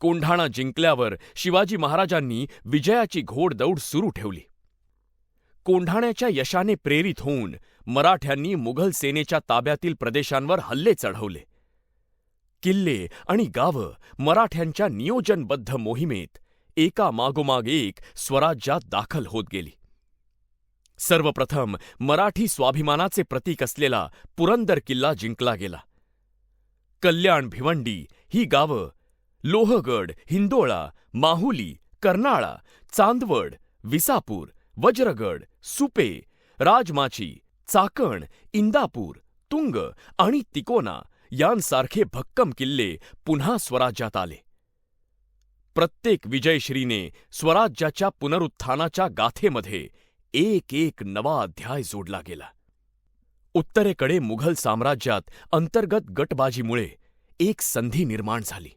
कोंढाणा जिंकल्यावर शिवाजी महाराजांनी विजयाची घोडदौड सुरू ठेवली. कोंढाण्याच्या यशाने प्रेरित होऊन मराठ्यांनी मुघल सेनेच्या ताब्यातील प्रदेशांवर हल्ले चढवले. किल्ले आणि गावं मराठ्यांच्या नियोजनबद्ध मोहिमेत एका मागोमाग एक स्वराज्यात दाखल होत गेली. सर्वप्रथम मराठी स्वाभिमानाचे प्रतीक असलेला पुरंदर किल्ला जिंकला गेला. कल्याण भिवंडी ही गावं लोहगड हिंदोळा माहुली कर्नाळा चांदवड विसापूर वज्रगड सुपे राजमाची चाकण इंदापूर तुंग आणि तिकोना यांसारखे भक्कम किल्ले पुन्हा स्वराज्यात आले. प्रत्येक विजयश्रीने स्वराज्याच्या पुनरुत्थानाच्या गाथेमध्ये एक एक नवा अध्याय जोडला गेला. उत्तरेकडे मुघल साम्राज्यात अंतर्गत गटबाजीमुळे एक संधी निर्माण झाली.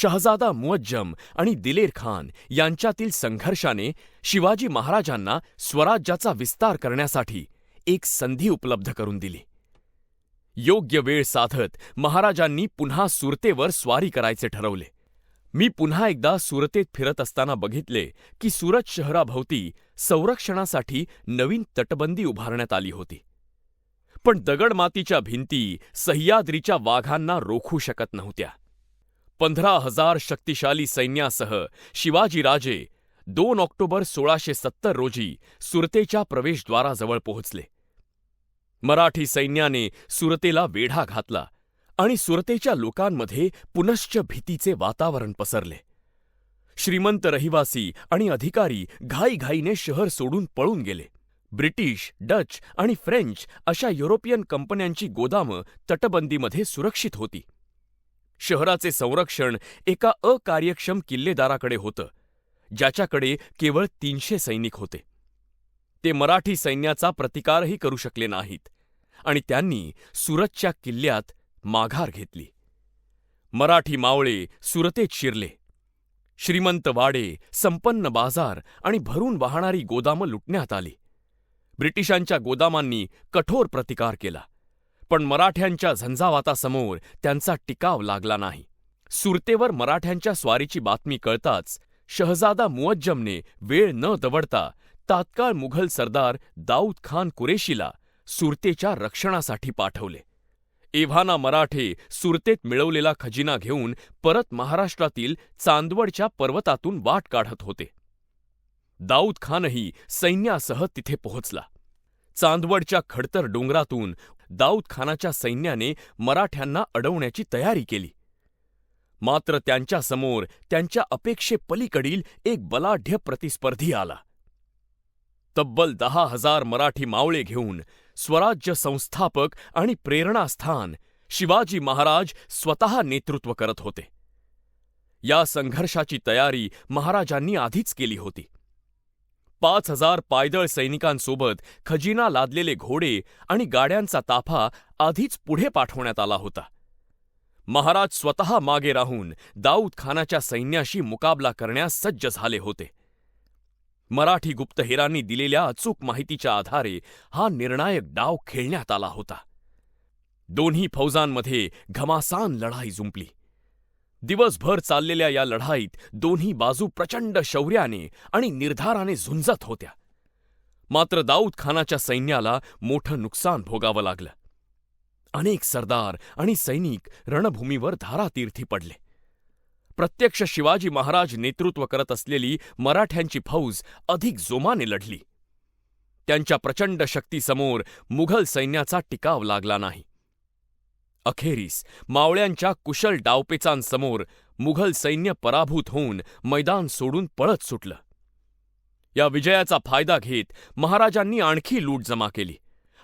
शहजादा मुअज्जम आणि दिलेर खान यांच्यातील संघर्षाने शिवाजी महाराजांना स्वराज्याचा विस्तार करण्यासाठी एक संधी उपलब्ध करून दिली. योग्य वेळ साधत महाराजांनी पुन्हा सुरतेवर स्वारी करायचे ठरवले. मी पुन्हा एकदा सुरतेत फिरत असताना बघितले की सुरत शहराभोवती संरक्षणासाठी नवीन तटबंदी उभारण्यात आली होती. पण दगडमातीच्या भिंती सह्याद्रीच्या वाघांना रोखू शकत नव्हत्या. पंधरा हजार शक्तिशाली सैन्यासह शिवाजीराजे दोन ऑक्टोबर सोळाशे सत्तर रोजी सुरतेच्या प्रवेशद्वाराजवळ पोहोचले. मराठी सैन्याने सुरतेला वेढा घातला आणि सुरतेच्या लोकांमध्ये पुनश्च भीतीचे वातावरण पसरले. श्रीमंत रहिवासी आणि अधिकारी घाईघाईने शहर सोडून पळून गेले. ब्रिटिश डच आणि फ्रेंच अशा युरोपियन कंपन्यांची गोदामं तटबंदीमध्ये सुरक्षित होती. शहराचे संरक्षण एका अकार्यक्षम किल्लेदाराकडे होतं ज्याच्याकडे केवळ तीनशे सैनिक होते. ते मराठी सैन्याचा प्रतिकारही करू शकले नाहीत आणि त्यांनी सुरतच्या किल्ल्यात माघार घेतली. मराठी मावळे सुरतेत शिरले. श्रीमंत वाडे संपन्न बाजार आणि भरून वाहणारी गोदामं लुटण्यात आली. ब्रिटिशांच्या गोदामांनी कठोर प्रतिकार केला. पण मराठ्यांच्या झंझावातासमोर त्यांचा टिकाव लागला नाही. सुरतेवर मराठ्यांच्या स्वारीची बातमी कळताच शहजादा मुअज्जमने वेळ न दवडता तात्काळ मुघल सरदार दाऊद खान कुरेशीला सुरतेच्या रक्षणासाठी पाठवले. एव्हाना मराठे सुरतेत मिळवलेला खजिना घेऊन परत महाराष्ट्रातील चांदवडच्या पर्वतातून वाट काढत होते. दाऊद खानही सैन्यासह तिथे पोहोचला. चांदवडच्या खडतर डोंगरातून दाऊद खानाच्या सैन्याने मराठ्यांना अडवण्याची तयारी केली. मात्र त्यांच्यासमोर त्यांच्या अपेक्षेपलीकडील एक बलाढ्य प्रतिस्पर्धी आला. तब्बल दहा हजार मराठी मावळे घेऊन स्वराज्य संस्थापक आणि प्रेरणास्थान शिवाजी महाराज स्वतः नेतृत्व करत होते. या संघर्षाची तयारी महाराजांनी आधीच केली होती. पाच हजार पायदळ सैनिकांसोबत खजिना लादलेले घोडे आणि गाड्यांचा ताफा आधीच पुढे पाठवण्यात आला होता. महाराज स्वतः मागे राहून दाऊद खानाच्या सैन्याशी मुकाबला करण्यास सज्ज झाले होते. मराठी गुप्तहेरांनी दिलेल्या अचूक माहितीच्या आधारे हा निर्णायक डाव खेळण्यात आला होता. दोन्ही फौजांमध्ये घमासान लढाई जुंपली. दिवसभर चाललेल्या या लढाईत दोन्ही बाजू प्रचंड शौर्याने आणि निर्धाराने झुंजत होत्या. मात्र दाऊद खानाच्या सैन्याला मोठं नुकसान भोगावं लागलं. अनेक सरदार आणि सैनिक रणभूमीवर धारातीर्थी पडले. प्रत्यक्ष शिवाजी महाराज नेतृत्व करत असलेली मराठ्यांची फौज अधिक जोमाने लढली. त्यांच्या प्रचंड शक्तीसमोर मुघल सैन्याचा टिकाव लागला नाही. अखेरीस मावळ्यांच्या कुशल डावपेचांसमोर मुघल सैन्य पराभूत होऊन मैदान सोडून पळत सुटलं. या विजयाचा फायदा घेत महाराजांनी आणखी लूट जमा केली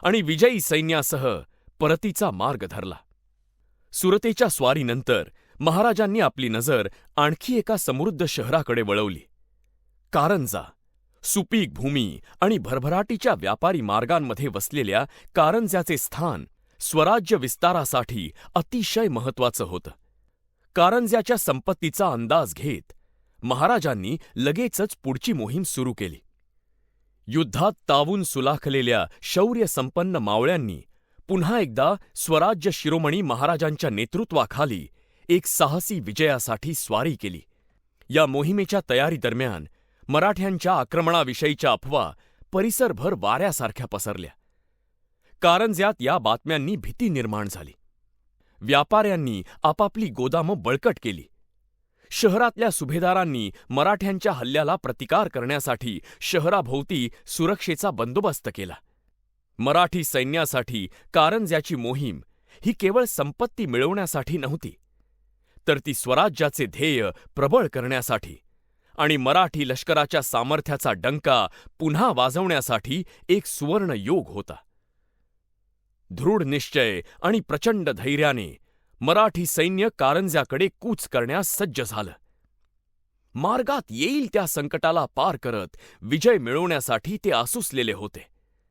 आणि विजयी सैन्यासह परतीचा मार्ग धरला. सुरतेच्या स्वारीनंतर महाराजांनी आपली नजर आणखी एका समृद्ध शहराकडे वळवली. कारंजा सुपीक भूमी आणि भरभराटीच्या व्यापारी मार्गांमध्ये वसलेल्या कारंजाचे स्थान स्वराज्य विस्तारासाठी अतिशय महत्वाचं होतं. कारंज्याच्या संपत्तीचा अंदाज घेत महाराजांनी लगेचच पुढची मोहीम सुरू केली. युद्धात तावून सुलाखलेल्या शौर्यसंपन्न मावळ्यांनी पुन्हा एकदा स्वराज्य शिरोमणी महाराजांच्या नेतृत्वाखाली एक साहसी विजयासाठी स्वारी केली. या मोहिमेच्या तयारीदरम्यान मराठ्यांच्या आक्रमणाविषयीच्या अफवा परिसरभर वाऱ्यासारख्या पसरल्या. कारंज्यात या बातम्यांनी भीती निर्माण झाली. व्यापाऱ्यांनी आपापली गोदामं बळकट केली. शहरातल्या सुभेदारांनी मराठ्यांच्या हल्ल्याला प्रतिकार करण्यासाठी शहराभोवती सुरक्षेचा बंदोबस्त केला. मराठी सैन्यासाठी कारंज्याची मोहीम ही केवळ संपत्ती मिळवण्यासाठी नव्हती तर ती स्वराज्याचे ध्येय प्रबळ करण्यासाठी आणि मराठी लष्कराच्या सामर्थ्याचा डंका पुन्हा वाजवण्यासाठी एक सुवर्ण योग होता. दृढ निश्चय आणि प्रचंड धैर्याने मराठी सैन्य कारंज्याकडे कूच करण्यास सज्ज झालं. मार्गात येईल त्या संकटाला पार करत विजय मिळवण्यासाठी ते आसुसलेले होते.